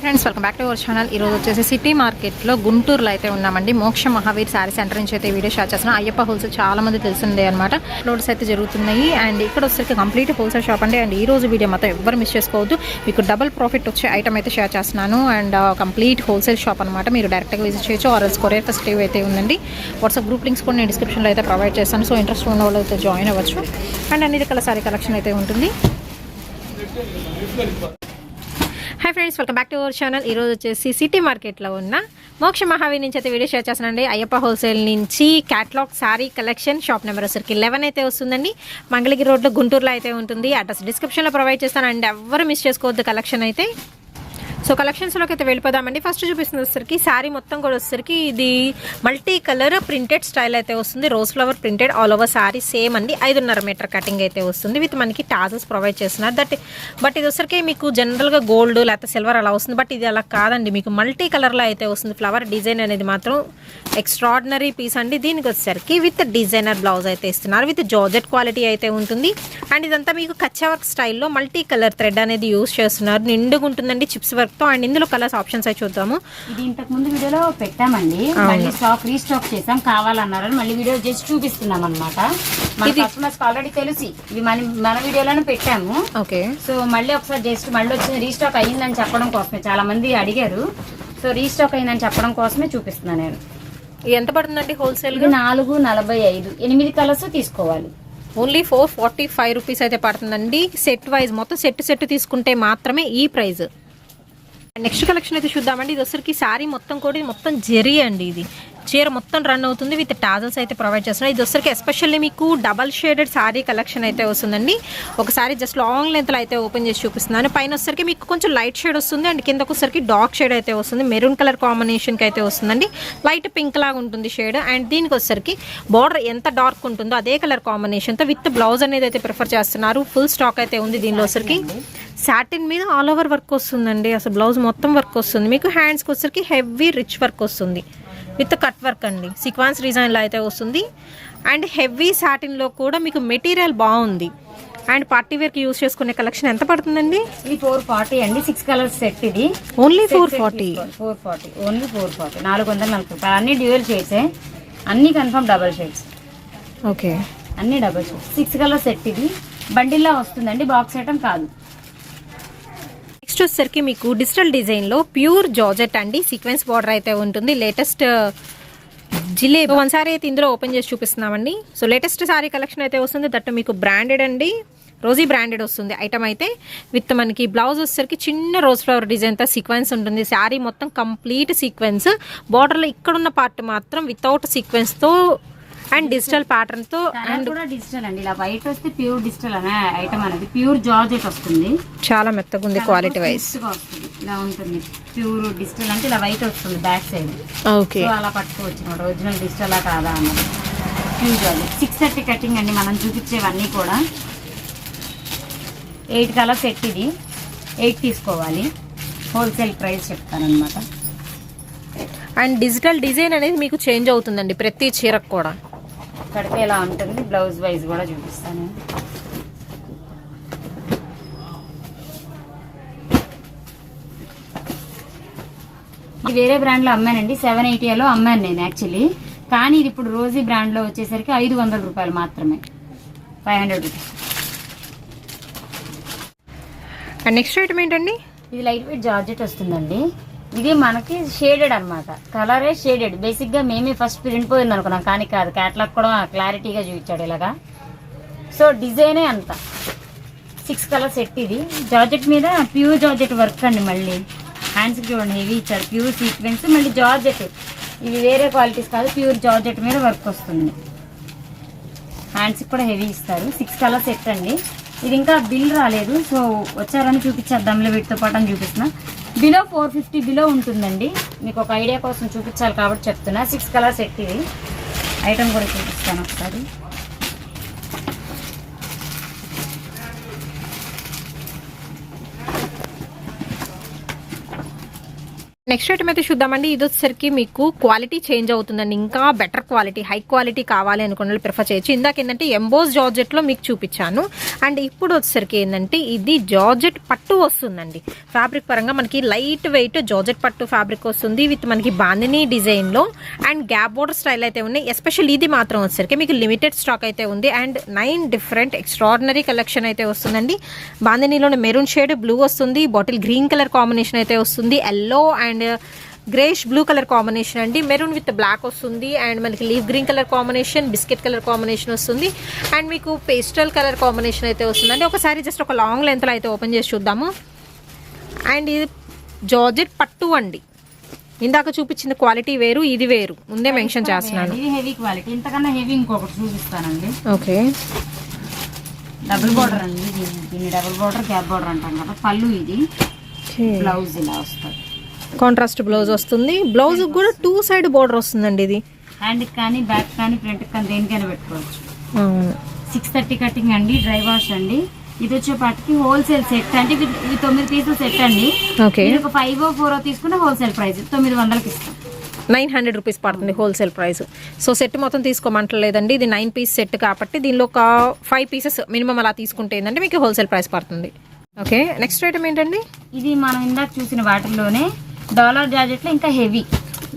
Friends welcome back to our channel ఈరోజు వచ్చేసి city మార్కెట్లో గుంటూరులో అయితే ఉన్నామండి. మోక్ష మహావీర్ శారీ సెంటర్ నుంచి అయితే వీడియో షాట్ చేస్తున్నాం. అయ్యప్ప హోల్సేల్ చాలా మంది తెలిసిందే అనమాట లోడ్స్ అయితే జరుగుతున్నాయి. అండ్ ఇక్కడ వచ్చేసరికి కంప్లీట్ హోల్సేల్ షాప్ అండి. అండ్ ఈ రోజు వీడియో మొత్తం ఎవ్వరు మిస్ చేసుకోవద్దు. మీకు డబల్ ప్రాఫిట్ వచ్చే ఐటమ్ అయితే షేర్ చేస్తున్నాను. అండ్ కంప్లీట్ హోల్సేల్ షాప్ అనమాట మీరు డైరెక్ట్గా విజిట్ చేయొచ్చు. ఆర్ఎల్స్ కొరియర్ ఫెసిలిటీ అయితే ఉందండి. వాట్సాప్ గ్రూప్ లింక్స్ కూడా నేను డిస్క్రిప్షన్లో అయితే ప్రొవైడ్ చేస్తాను. సో ఇంట్రెస్ట్ ఉన్న వాళ్ళు అయితే జాయిన్ అవ్వచ్చు. అండ్ అన్ని రకాల శారీ కలెక్షన్ అయితే ఉంటుంది. Hi friends welcome back to our channel ఈరోజు వచ్చేసి సిటీ మార్కెట్లో ఉన్న మోక్ష మహావీర్ నుంచి అయితే వీడియో షేర్ చేస్తానండి అయ్యప్ప హోల్సేల్ నుంచి catalogue sari collection shop number వచ్చరికి లెవెన్ అయితే వస్తుందండి. మంగళగిరి రోడ్లో గుంటూరులో అయితే ఉంటుంది. అడ్రస్ డిస్క్రిప్షన్లో ప్రొవైడ్ చేస్తాను. అండ్ ఎవరు మిస్ చేసుకోవద్దు కలెక్షన్ అయితే సో కలెక్షన్స్లోకి అయితే వెళ్ళిపోదామండి. ఫస్ట్ చూపిస్తుంది వచ్చేసరికి శారీ మొత్తం కూడా వచ్చేసరికి ఇది మల్టీ కలర్ ప్రింటెడ్ స్టైల్ అయితే వస్తుంది. Rose flower printed all over sari same అండి. ఐదున్నర మీటర్ కటింగ్ అయితే వస్తుంది. విత్ మనకి టాజెస్ ప్రొవైడ్ చేస్తున్నారు. దట్ బట్ ఇది వచ్చరికి మీకు జనరల్గా గోల్డ్ లేకపోతే సిల్వర్ అలా వస్తుంది. బట్ ఇది అలా కాదండి. మీకు మల్టీ కలర్లో అయితే వస్తుంది. ఫ్లవర్ డిజైన్ అనేది మాత్రం ఎక్స్ట్రాడినరీ పీస్ అండి. దీనికి వచ్చేసరికి విత్ డిజైనర్ బ్లౌజ్ అయితే ఇస్తున్నారు. విత్ జార్జెట్ క్వాలిటీ అయితే ఉంటుంది. అండ్ ఇదంతా మీకు కచ్చా వర్క్ స్టైల్లో మల్టీ కలర్ థ్రెడ్ అనేది యూస్ చేస్తున్నారు. నిండుగా ఉంటుందండి. చిప్స్ వర్క్ వర్క్తో అండ్ ఇందులో కలర్స్ ఆప్షన్స్ అయితే చూద్దాము. ఇది ఇంతకు ముందు వీడియోలో పెట్టామండి. మళ్ళీ స్టాక్ రీస్టాక్ చేసాం కావాలన్నారు మళ్ళీ వీడియో చేసి చూపిస్తున్నాం అనమాట మన కస్టమర్స్ ఆల్రెడీ తెలుసు. ఇవి మన మన వీడియోలోనే పెట్టాము. ఓకే. సో మళ్ళీ ఒకసారి జస్ట్ మళ్ళీ వచ్చింది రీస్టాక్ అయ్యిందని చెప్పడం కోసమే. చాలా మంది అడిగారు. సో రీస్టాక్ అయిందని చెప్పడం కోసమే చూపిస్తున్నాను నేను. ఎంత పడుతుందండి హోల్సేల్ నాలుగు నలభై ఐదు. ఎనిమిది కలర్స్ తీసుకోవాలి. Only four forty five rupees అయితే పడుతుందండి. సెట్ వైజ్ మొత్తం సెట్ సెట్ తీసుకుంటే మాత్రమే ఈ ప్రైస్ నెక్స్ట్ కలెక్షన్ అయితే చూద్దామండి. ఇది వచ్చరికి శారీ మొత్తం కూడా మొత్తం జెరీ అండి ఇది. చీర మొత్తం రన్ అవుతుంది విత్ టాజల్స్ అయితే ప్రొవైడ్ చేస్తున్నారు ఇది వచ్చరికి ఎస్పెషల్లీ మీకు డబల్ షేడెడ్ శారీ కలెక్షన్ అయితే వస్తుందండి. ఒకసారి జస్ట్ లాంగ్ లెంత్లో అయితే ఓపెన్ చేసి చూపిస్తున్నాను. పైన వచ్చరికి మీకు కొంచెం లైట్ షేడ్ వస్తుంది అండ్ కిందకు వచ్చరికి డార్క్ షేడ్ అయితే వస్తుంది. మెరూన్ కలర్ కాంబినేషన్కి అయితే వస్తుందండి. లైట్ పింక్ లాగా ఉంటుంది షేడ్ అండ్ దీనికి వచ్చరికి బార్డర్ ఎంత డార్క్ ఉంటుందో అదే కలర్ కాంబినేషన్తో విత్ బ్లౌజ్ అనేది అయితే ప్రిఫర్ చేస్తున్నారు. ఫుల్ స్టాక్ అయితే ఉంది దీనిలో వచ్చరికి సాటిన్ మీద ఆల్ ఓవర్ వర్క్ వస్తుందండి. అసలు బ్లౌజ్ మొత్తం వర్క్ వస్తుంది. మీకు హ్యాండ్స్కి వచ్చరికి హెవీ రిచ్ వర్క్ వస్తుంది. విత్ కట్ వర్క్ అండి. సీక్వెన్స్ డిజైన్లో అయితే వస్తుంది. అండ్ హెవీ సాటిన్లో కూడా మీకు మెటీరియల్ బాగుంది. అండ్ పార్టీ వేర్కి యూస్ చేసుకునే కలెక్షన్ ఎంత పడుతుందండి? ఇది ఫోర్ ఫార్టీ అండి. సిక్స్ కలర్స్ సెట్ ఇది. Only four forty four forty only four forty నాలుగు వందల నలభై రూపాయలు. అన్ని డ్యూయల్ షేడ్సే అన్ని కన్ఫర్మ్ డబల్ షేడ్స్ ఓకే అన్ని double shades six colour set ఇది. బండిల్లా వస్తుందండి. బాక్స్ ఐటమ్ కాదు. నెక్స్ట్ వచ్చేసరికి మీకు డిజిటల్ డిజైన్లో ప్యూర్ జార్జెట్ అండి. సీక్వెన్స్ బార్డర్ అయితే ఉంటుంది. Latest uh, jalebi one sorry అయితే ఇందులో ఓపెన్ చేసి చూపిస్తున్నామండి. సో లేటెస్ట్ సారీ కలెక్షన్ అయితే వస్తుంది. దట్ మీకు బ్రాండెడ్ అండి. రోజీ బ్రాండెడ్ వస్తుంది ఐటమ్ అయితే. విత్ మనకి బ్లౌజ్ వచ్చేసరికి చిన్న రోజ్ ఫ్లవర్ డిజైన్తో సీక్వెన్స్ ఉంటుంది. శారీ మొత్తం కంప్లీట్ సీక్వెన్స్. బార్డర్లో ఇక్కడున్న పార్ట్ మాత్రం వితౌట్ సీక్వెన్స్తో అండ్ డిజిటల్ ప్యాటర్న్తో కలర్ కూడా డిజిటల్ అండి. ఇలా వైట్ వస్తే ప్యూర్ డిజిటల్ అనే ఐటమ్ అనేది. ప్యూర్ జార్జెట్ వస్తుంది. చాలా మెత్తగా ఉంది క్వాలిటీ వస్తుంది. ఇలా ఉంటుంది. ప్యూర్ డిజిటల్ అంటే ఇలా వైట్ వస్తుంది బ్యాక్ సైడ్ ఓకే సో అలా పట్టుకోవచ్చు ఒరిజినల్ డిజిటల్ కాదా అన్నది pure georgette six thirty cutting అండి మనం చూపించేవన్నీ కూడా. ఎయిట్ కలర్ సెట్ ఇది. ఎయిట్ తీసుకోవాలి. హోల్సేల్ ప్రైస్ చెప్తానమాట అండ్ డిజిటల్ డిజైన్ అనేది మీకు చేంజ్ అవుతుందండి. ప్రతి చీరకు కూడా. కడితే ఎలా ఉంటుంది? బ్లౌజ్ వైజ్ కూడా చూపిస్తాను. ఇది వేరే బ్రాండ్లో అమ్మానండి. సెవెన్ ఎయిటీలో అమ్మాను నేను యాక్చువల్లీ. కానీ ఇది ఇప్పుడు రోజీ బ్రాండ్లో వచ్చేసరికి ఐదు వందల రూపాయలు మాత్రమే. Five hundred rupees. Next item ఏంటండి? ఇది లైట్ వెయిట్ జార్జెట్ వస్తుందండి. ఇది మనకి షేడెడ్ అన్నమాట. కలరే షేడెడ్ బేసిక్గా మేమే ఫస్ట్ ప్రింట్ పోయింది అనుకున్నాం. కానీ కాదు క్యాట్లాగ్ కూడా క్లారిటీగా చూపించాడు ఇలాగా. సో డిజైనే అంత. సిక్స్ కలర్ సెట్ ఇది. జార్జెట్ మీద ప్యూర్ జార్జెట్ వర్క్ అండి మళ్ళీ. హ్యాండ్స్ చూడండి హెవీ ఇచ్చారు. ప్యూర్ సీక్వెన్స్ మళ్ళీ జార్జెట్ ఇవి వేరే క్వాలిటీస్ కాదు ప్యూర్ జార్జెట్ మీద వర్క్ వస్తుంది. హ్యాండ్స్ కూడా హెవీ ఇస్తారు. సిక్స్ కలర్ సెట్ అండి. ఇది ఇంకా బిల్ రాలేదు. సో వచ్చారని చూపించేద్దాంలే వీటితో పాటు అని చూపిస్తున్నా. బిలో ఫోర్ ఫిఫ్టీ బిలో ఉంటుందండి. మీకు ఒక ఐడియా కోసం చూపించాలి కాబట్టి చెప్తున్నా. సిక్స్ కలర్స్ సెట్ ఐటమ్ కూడా చూపిస్తాను ఒకసారి. నెక్స్ట్ ఐటమ్ అయితే చూద్దామండి. ఇది వచ్చేసరికి మీకు క్వాలిటీ చేంజ్ అవుతుందండి. ఇంకా బెటర్ క్వాలిటీ హై క్వాలిటీ కావాలి అనుకున్న వాళ్ళు ప్రిఫర్ చేయొచ్చు. ఇందాక ఏంటంటే ఎంబోస్ జార్జెట్లో మీకు చూపించాను. అండ్ ఇప్పుడు వచ్చేసరికి ఏంటంటే ఇది జార్జెట్ పట్టు వస్తుందండి. ఫ్యాబ్రిక్ పరంగా మనకి లైట్ వెయిట్ జార్జెట్ పట్టు ఫ్యాబ్రిక్ వస్తుంది విత్ మనకి బాందిని డిజైన్లో అండ్ గ్యాప్ బోర్డర్ స్టైల్ అయితే ఉన్నాయి. ఎస్పెషల్ ఇది మాత్రం వచ్చేసరికి మీకు లిమిటెడ్ స్టాక్ అయితే ఉంది. And nine different extraordinary collection అయితే వస్తుందండి. బాందినీలోనే మెరూన్ షేడ్ బ్లూ వస్తుంది. బాటిల్ గ్రీన్ కలర్ కాంబినేషన్ అయితే వస్తుంది. Yellow and greyish blue colour combination అండి. మెరూన్ విత్ బ్లాక్ వస్తుంది అండ్ మనకి leaf green colour combination biscuit colour combination వస్తుంది. అండ్ మీకు పేస్టల్ కలర్ కాంబినేషన్ అయితే వస్తుందండి. ఒకసారి జస్ట్ ఒక లాంగ్ లెంత్లో అయితే ఓపెన్ చేసి చూద్దాము. అండ్ ఇది జార్జెట్ పట్టు అండి. ఇందాక చూపించిన క్వాలిటీ వేరు ఇది వేరు. ముందే మెన్షన్ చేస్తున్నాను. ఇది హెవీ క్వాలిటీ. ఇంతకన్నా హెవీ ఇంకొకటి చూపిస్తానండి. ఓకే. డబుల్ బార్డర్ అండి. దీన్ని డబుల్ బార్డర్ గ్యాప్ బార్డర్ అంటాం కదా. పళ్ళు ఇది. బ్లౌజ్ ఇలా వస్తుంది. కాంట్రాస్ట్ బ్లౌజ్ వస్తుంది. బ్లౌజ్ కూడా టూ సైడ్ బోర్డర్ వస్తుందండి ఇది. హ్యాండ్ కానీ బ్యాక్ కానీ ఫ్రంట్ కానీ దేనికైనా పెట్టుకోవచ్చు. సిక్స్ థర్టీ కటింగ్ అండి డ్రై వాష్ అండి. ఇది వచ్చేపాటికి హోల్సేల్ సెట్ అంటే ఇవి తొమ్మిది పీసులు సెట్ అండి. మీరు ఒక ఫైవ్ ఫోర్ తీసుకున్న హోల్సేల్ ప్రైస్ తొమ్మిది వందలకి ఇస్తాం. నైన్ హండ్రెడ్ రూపీస్ పడుతుంది హోల్సేల్ ప్రైస్ సో సెట్ మొత్తం తీసుకోమంటలేదండి. ఇది నైన్ పీస్ సెట్ కాబట్టి దీనిలో ఒక ఫైవ్ పీసెస్ మినిమం అలా తీసుకుంటే ఏంటంటే మీకు హోల్సేల్ ప్రైస్ పడుతుంది. ఓకే నెక్స్ట్ ఐటమ్ ఏంటండి? ఇది మనం ఇందాక చూసిన వాటిల్లోనే డాలర్ జార్జెట్లో ఇంకా హెవీ.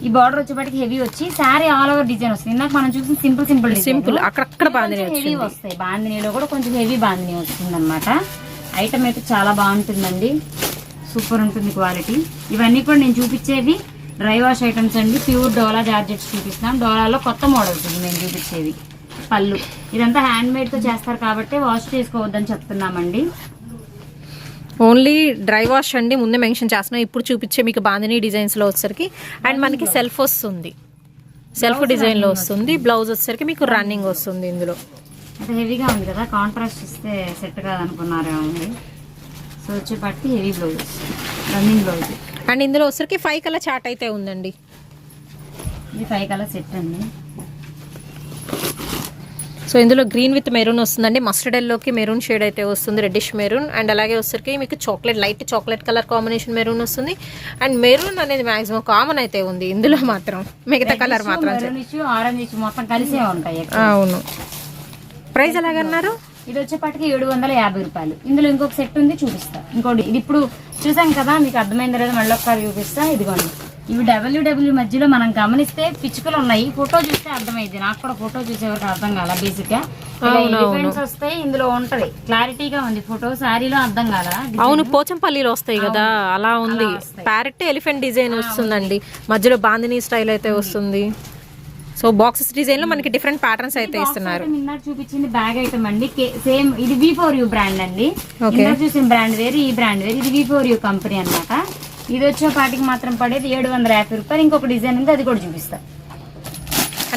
ఈ బార్డర్ వచ్చేపాటికి హెవీ వచ్చి శారీ ఆల్ ఓవర్ డిజైన్ వస్తుంది. ఇందాక మనం చూసిన సింపుల్ సింపుల్ సింపుల్ అక్కడక్కడ హెవీ వస్తాయి. బాందినీలో కూడా కొంచెం హెవీ బాందిని వస్తుంది అనమాట ఐటమ్ అయితే చాలా బాగుంటుందండి. సూపర్ ఉంటుంది క్వాలిటీ ఇవన్నీ కూడా నేను చూపించేవి డ్రై వాష్ ఐటమ్స్ అండి. ప్యూర్ డోలా జార్జెట్స్ చూపిస్తున్నాం. డోలాలో కొత్త మోడల్స్ ఇది నేను చూపించేవి. పళ్ళు. ఇదంతా హ్యాండ్ మేడ్తో చేస్తారు కాబట్టి వాష్ చేసుకోవద్దని చెప్తున్నామండి. ఓన్లీ డ్రై వాష్ అండి ముందే మెన్షన్ చేస్తున్నాం. ఇప్పుడు చూపించే మీకు బాందిని డిజైన్స్లో వచ్చేసరికి. అండ్ మనకి సెల్ఫ్ వస్తుంది. సెల్ఫ్ డిజైన్లో వస్తుంది. బ్లౌజ్ వచ్చేసరికి మీకు రన్నింగ్ వస్తుంది ఇందులో. హెవీగా ఉంది కదా కాంట్రాస్ట్ ఇస్తే సెట్ కాదనుకున్నారేమో సో వచ్చేపాటికి heavy blouse running blouse and ఇందులో వచ్చేసరికి ఫైవ్ కలర్ చాట్ అయితే ఉందండి. ఇది ఫైవ్ కలర్ సెట్ అండి. సో ఇందులో గ్రీన్ విత్ మెరూన్ వస్తుందండి. మస్టర్డ్ ఎల్లోకి మెరూన్ షేడ్ అయితే వస్తుంది రెడ్డిష్ మెరూన్. అండ్ అలాగే వచ్చరికి మీకు chocolate light chocolate colour combination maroon వస్తుంది. అండ్ మెరూన్ అనేది మాక్సిమం కామన్ అయితే ఉంది ఇందులో మాత్రం. మిగతా కలర్ మాత్రం. అవును. ప్రైస్ ఎలాగన్నారు? ఇది వచ్చేపాటికి ఏడు వందల యాభై రూపాయలు. ఇందులో ఇంకొక సెట్ ఉంది చూపిస్తా. ఇంకోటి ఇది ఇప్పుడు చూసాం కదా మీకు అర్థమైంది లేదా మళ్ళీ ఒకసారి చూపిస్తా. ఇదిగోండి. ఇవి డబ్ల్యూడబ్ల్యూ మధ్యలో మనం గమనిస్తే పిచ్చుకలు ఉన్నాయి. ఫోటో చూస్తే అర్థమైంది. నాకు కూడా ఫోటో చూసేవరకు అర్థం కాల బేసిక్గా వస్తాయి ఇందులో ఉంటది. క్లారిటీగా ఉంది ఫోటో. అర్థం కాల అవును పోచంపల్లిలో వస్తాయి కదా. అలా ఉంది. ప్యారెట్ ఎలిఫెంట్ డిజైన్ వస్తుందండి. మధ్యలో బాందిని స్టైల్ అయితే వస్తుంది. సో బాక్సెస్ డిజైన్లో మనకి డిఫరెంట్ ప్యాటర్న్స్ అయితే ఇస్తున్నారు. చూపించింది బ్యాగ్ ఐటమ్ అండి. సేమ్ ఇది వి ఫోర్ యూ బ్రాండ్ అండి. చూసిన బ్రాండ్ వేరు ఈ బ్రాండ్ వేరు. ఇది వి ఫోర్ యూ కంపెనీ అన్నమాట. ఇది వచ్చిన పాటికి మాత్రం పడేది ఏడు వందల యాభై రూపాయలు. ఇంకొక డిజైన్ ఉంది అది కూడా చూపిస్తాను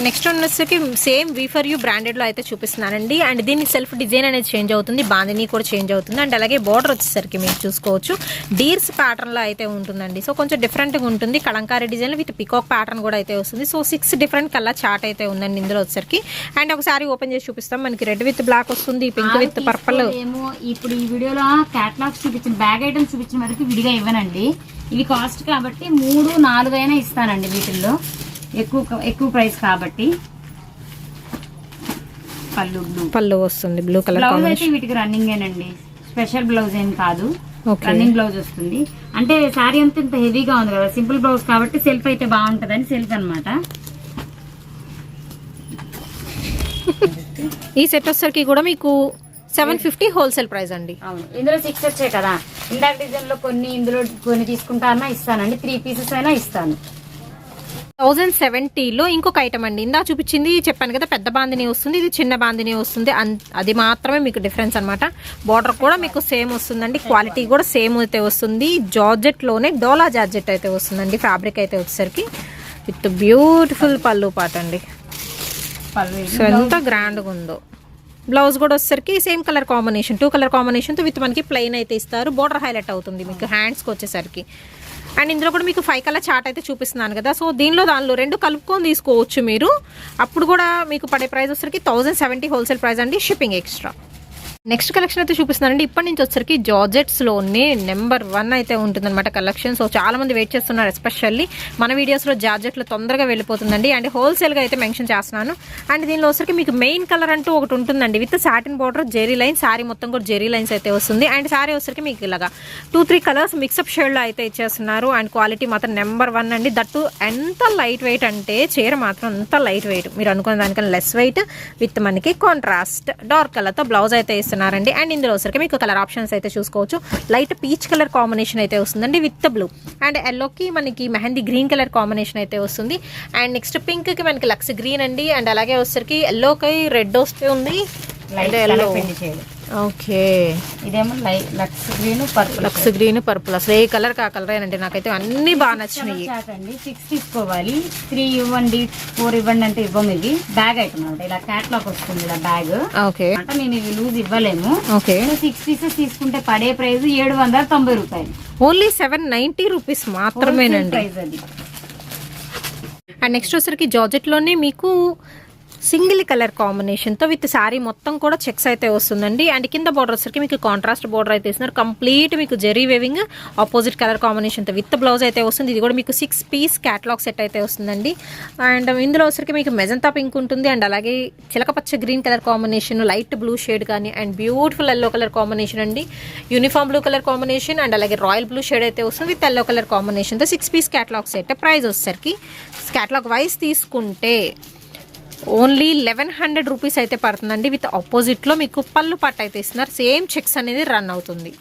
నెక్స్ట్ వచ్చేసరికి సేమ్ వీఫర్ యూ బ్రాండెడ్లో అయితే చూపిస్తున్నానండి. అండ్ దీని సెల్ఫ్ డిజైన్ అనేది చేంజ్ అవుతుంది. బాందిని కూడా చేంజ్ అవుతుంది. అండ్ అలాగే బార్డర్ వచ్చేసరికి మీరు చూసుకోవచ్చు. డీర్స్ ప్యాటర్న్లో అయితే ఉంటుందండి. సో కొంచెం డిఫరెంట్గా ఉంటుంది. Kalamkari design with peacock pattern కూడా అయితే వస్తుంది. So six different colour chart అయితే ఉందండి ఇందులో వచ్చేసరికి. అండ్ ఒకసారి ఓపెన్ చేసి చూపిస్తాం. మనకి రెడ్ విత్ బ్లాక్ వస్తుంది. పింక్ విత్ పర్పుల్ ఏమో ఇప్పుడు ఈ వీడియోలో క్యాటలాగ్స్ చూపించిన బ్యాగ్ ఐటమ్స్ చూపించిన వరకు విడిగా ఇవ్వనండి. ఇవి కాస్ట్ కాబట్టి మూడు నాలుగు అయినా ఇస్తానండి వీటిల్లో. ఎక్కువ ఎక్కువ ప్రైస్ కాబట్టి పళ్ళు బ్లూ పళ్ళు వస్తుంది బ్లూ కలర్ బ్లౌజ్ అయితే వీటికి రన్నింగ్ ఏనండి. స్పెషల్ బ్లౌజ్ ఏం కాదు. రన్నింగ్ బ్లౌజ్ వస్తుంది. అంటే శారీ అంతా ఇంత హెవీగా ఉంది కదా సింపుల్ బ్లౌజ్ కాబట్టి సెల్ఫ్ అయితే బాగుంటదని సెల్ఫ్ అన్నమాట. ఈ సెట్ వచ్చేసరికి కూడా మీకు సెవెన్ ఫిఫ్టీ హోల్సేల్ ప్రైస్ అండి. అవును. ఇందులో సిక్స్ వచ్చాయి కదా. ఇందాక డిజైన్లో కొన్ని ఇందులో కొన్ని తీసుకుంటానా ఇస్తానండి. త్రీ పీసెస్ అయినా ఇస్తాను. థౌజండ్ సెవెంటీలో ఇంకొక ఐటమ్ అండి. ఇందా చూపించింది చెప్పాను కదా పెద్ద బాందిని వస్తుంది ఇది చిన్న బాందిని వస్తుంది. అది మాత్రమే మీకు డిఫరెన్స్ అనమాట బార్డర్ కూడా మీకు సేమ్ వస్తుందండి. క్వాలిటీ కూడా సేమ్ అయితే వస్తుంది. జార్జెట్లోనే డోలా జార్జెట్ అయితే వస్తుందండి. ఫ్యాబ్రిక్ అయితే వచ్చేసరికి. విత్ బ్యూటిఫుల్ పళ్ళు పాట అండి. సో ఎంత గ్రాండ్గా ఉందో బ్లౌజ్ కూడా వచ్చేసరికి same colour combination two colour కాంబినేషన్తో విత్ మనకి ప్లెయిన్ అయితే ఇస్తారు. బోర్డర్ హైలైట్ అవుతుంది మీకు హ్యాండ్స్కి వచ్చేసరికి. అండ్ ఇందులో కూడా మీకు ఫైవ్ కలర్ చార్ట్ అయితే చూపిస్తున్నాను కదా. సో దీనిలో దానిలో రెండు కలుపుకొని తీసుకోవచ్చు మీరు. అప్పుడు కూడా మీకు పడే ప్రైస్ వచ్చరికి థౌజండ్ సెవెంటీ హోల్సేల్ ప్రైస్ అండి షిప్పింగ్ ఎక్స్ట్రా నెక్స్ట్ కలెక్షన్ అయితే చూపిస్తున్నానండి. ఇప్పటి నుంచి వచ్చరికి జార్జెట్స్లోనే నెంబర్ వన్ అయితే ఉంటుందన్నమాట కలెక్షన్. సో చాలా మంది వెయిట్ చేస్తున్నారు ఎస్పెషల్లీ మన వీడియోస్లో జార్జెట్లో తొందరగా వెళ్ళిపోతుందండి. అండ్ హోల్సేల్గా అయితే మెన్షన్ చేస్తున్నాను. అండ్ దీనిలో వచ్చరికి మీకు మెయిన్ కలర్ అంటూ ఒకటి ఉంటుందండి. With satin border zari line sari మొత్తం కూడా జెరీ లైన్స్ అయితే వస్తుంది. అండ్ సారీ వచ్చరికి మీకు ఇలాగా టూ త్రీ కలర్స్ మిక్సప్ షేడ్లో అయితే ఇచ్చేస్తున్నారు. అండ్ క్వాలిటీ మాత్రం నెంబర్ వన్ అండి. దట్టు ఎంత లైట్ వెయిట్ అంటే చీర మాత్రం అంత లైట్ వెయిట్. మీరు అనుకున్న దానికన్నా లెస్ వెయిట్ విత్ మనకి కాంట్రాస్ట్ డార్క్ కలర్తో బ్లౌజ్ అయితే ఇస్తున్నారండి అండ్ ఇందులో వచ్చరికి మీకు కలర్ ఆప్షన్స్ అయితే చూసుకోవచ్చు. లైట్ పీచ్ కలర్ కాంబినేషన్ అయితే వస్తుందండి విత్ బ్లూ అండ్ ఎల్లోకి మనకి మెహందీ గ్రీన్ కలర్ కాంబినేషన్ అయితే వస్తుంది. అండ్ నెక్స్ట్ పింక్కి మనకి లక్స్ గ్రీన్ అండి. అండ్ అలాగే వచ్చరికి ఎల్లోకి రెడ్ వస్తే ఉంది లైట్ yellow. ఓకే. ఇదేమో lux green purple lux green purple. అసలు ఏ కలర్ కా కలర్ అండి నాకైతే అన్ని బాగా నచ్చినాయి. అండి. సిక్స్ తీసుకోవాలి. త్రీ ఇవ్వండి ఫోర్ ఇవ్వండి అంటే ఇవ్వము ఇవి బ్యాగ్ అనమాట. ఇలా క్యాట్లాగ్ వస్తుంది ఇలా బ్యాగ్ ఓకే. అంటే మేము ఇవి లూజ్ ఇవ్వలేము. ఓకే. సిక్స్ పీసెస్ తీసుకుంటే పడే ప్రైస్ ఏడు వందల తొంభై రూపాయలు. ఓన్లీ సెవెన్ నైంటీ రూపీస్ మాత్రమేనండి. ప్రైస్ అది. అండ్ నెక్స్ట్ వచ్చరికి జార్జెట్లోనే మీకు సింగిల్ కలర్ కాంబినేషన్తో విత్ శారీ మొత్తం కూడా చెక్స్ అయితే వస్తుందండి. అండ్ కింద బార్డర్ వచ్చరికి మీకు కాంట్రాస్ట్ బార్డర్ అయితే ఇస్తున్నారు. కంప్లీట్ మీకు జెరీ వేవింగ్ ఆపోజిట్ కలర్ కాంబినేషన్తో విత్ బ్లౌజ్ అయితే వస్తుంది. ఇది కూడా మీకు సిక్స్ పీస్ క్యాటలాగ్ సెట్ అయితే వస్తుందండి. అండ్ ఇందులో వచ్చరికి మీకు మెజంతా పింక్ ఉంటుంది. అండ్ అలాగే చిలకపచ్చ green colour combination light blue shade కానీ and beautiful yellow colour combination అండి. Uniform blue colour combination and అలాగే రాయల్ బ్లూ షేడ్ అయితే వస్తుంది. విత్ ఎల్లో కలర్ కాంబినేషన్తో six piece catalogue set price వచ్చేసరికి క్యాటలాగ్ వైజ్ తీసుకుంటే ఓన్లీ లెవెన్ హండ్రెడ్ రూపీస్ అయితే పడుతుందండి. విత్ ఆపోజిట్లో మీకు పళ్ళు పట్టు అయితే ఇస్తున్నారు. సేమ్ చెక్స్ అనేది రన్ అవుతుంది.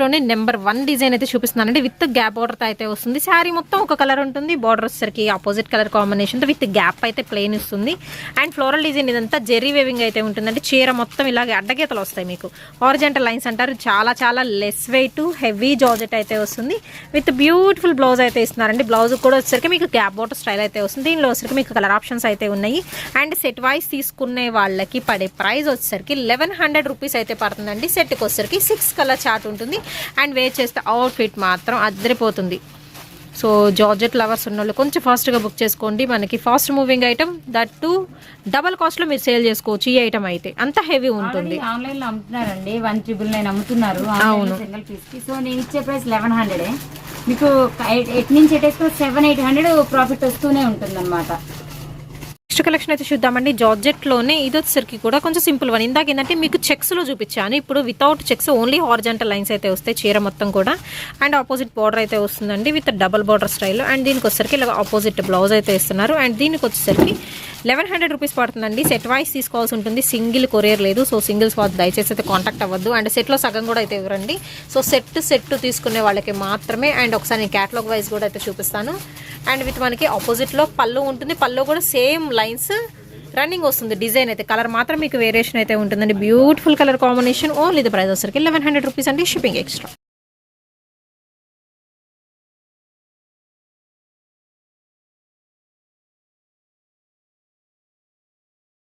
లోనే నెంబర్ వన్ డిజైన్ అయితే చూపిస్తున్నానండి. విత్ గ్యాప్ బార్డర్తో అయితే వస్తుంది. శారీ మొత్తం ఒక కలర్ ఉంటుంది. బార్డర్ వచ్చేసరికి ఆపోజిట్ కలర్ కాంబినేషన్తో విత్ గ్యాప్ అయితే ప్లెయిన్ ఇస్తుంది. అండ్ ఫ్లోరల్ డిజైన్ ఇదంతా జెర్రీ వేవింగ్ అయితే ఉంటుందండి. చీర మొత్తం ఇలాగే అడ్డగీతలు వస్తాయి మీకు. ఆరిజెంటల్ లైన్స్ అంటారు. చాలా చాలా లెస్ వెయిట్ హెవీ జార్జెట్ అయితే వస్తుంది. విత్ బ్యూటిఫుల్ బ్లౌజ్ అయితే ఇస్తున్నారండి. బ్లౌజ్ కూడా వచ్చేసరికి మీకు గ్యాప్ బార్డర్ స్టైల్ అయితే వస్తుంది. దీనిలో వచ్చేసరికి మీకు కలర్ ఆప్షన్స్ అయితే ఉన్నాయి. అండ్ సెట్ వైస్ తీసుకునే వాళ్ళకి పడే ప్రైస్ వచ్చేసరికి లెవెన్ హండ్రెడ్ రూపీస్ అయితే పడుతుందండి. సెట్కి వచ్చేసరికి సిక్స్ కలర్ చార్ట్ ఉంటుంది. అండ్ వేర్ చేస్తే అవుట్ఫిట్ మాత్రం అద్దరిపోతుంది. సో జార్జెట్ లవర్స్ ఉన్న వాళ్ళు కొంచెం ఫాస్ట్గా బుక్ చేసుకోండి. మనకి fast moving item that to double కాస్ట్లో మీరు సేల్ చేసుకోవచ్చు ఈ ఐటమ్ అయితే. అంత హెవీ ఉంటుంది. ఆన్లైన్లో అమ్ముతున్నారండి. వన్ ట్రిపుల్ నైన్ అమ్ముతున్నారు. అవును. సింగిల్ పీస్కి. సో నేను ఇచ్చే ప్రైస్ లెవెన్ హండ్రెడ్ మీకు ఎయిట్ ఎయిట్ నుంచి ఎటేసుకుని సెవెన్ ఎయిట్ హండ్రెడ్ ప్రాఫిట్ వస్తూనే ఉంటుంది అనమాట కలెక్షన్ అయితే చూద్దామండి. జార్జెట్లోనే ఇది వచ్చేసరికి కూడా కొంచెం సింపుల్ వన్. ఇందాక ఏంటంటే మీకు చెక్స్లో చూపించాను. ఇప్పుడు without checks only horizontal lines అయితే వస్తాయి చీర మొత్తం కూడా. అండ్ ఆపోజిట్ బార్డర్ అయితే వస్తుందండి with double border style and దీనికి వచ్చేసరికి ఇలా ఆపోజిట్ బ్లౌజ్ అయితే ఇస్తున్నారు అండ్ దీనికి వచ్చేసరికి లెవెన్ హండ్రెడ్ రూపీస్ పడుతుందండి. సెట్ వైస్ తీసుకోవాల్సి ఉంటుంది. సింగిల్ కొరియర్ లేదు. సో సింగిల్స్ వాళ్ళు దయచేసి అయితే కాంటాక్ట్ అవ్వద్దు. అండ్ సెట్లో సగం కూడా అయితే ఇవ్వరండి. సో సెట్ సెట్ తీసుకునే వాళ్ళకి మాత్రమే. అండ్ ఒకసారి నేను క్యాటలాగ్ వైజ్ కూడా అయితే చూపిస్తాను. అండ్ విత్ మనకి ఆపోజిట్లో పళ్ళు ఉంటుంది. పళ్ళు కూడా సేమ్ లైన్స్ రన్నింగ్ వస్తుంది. డిజైన్ అయితే కలర్ మాత్రం మీకు వేరియేషన్ అయితే ఉంటుందండి. బ్యూటిఫుల్ కలర్ కాంబినేషన్ ఓన్లీ ఇది ప్రైస్ వచ్చరికి లెవెన్ హండ్రెడ్ రూపీస్ అండి. Shipping extra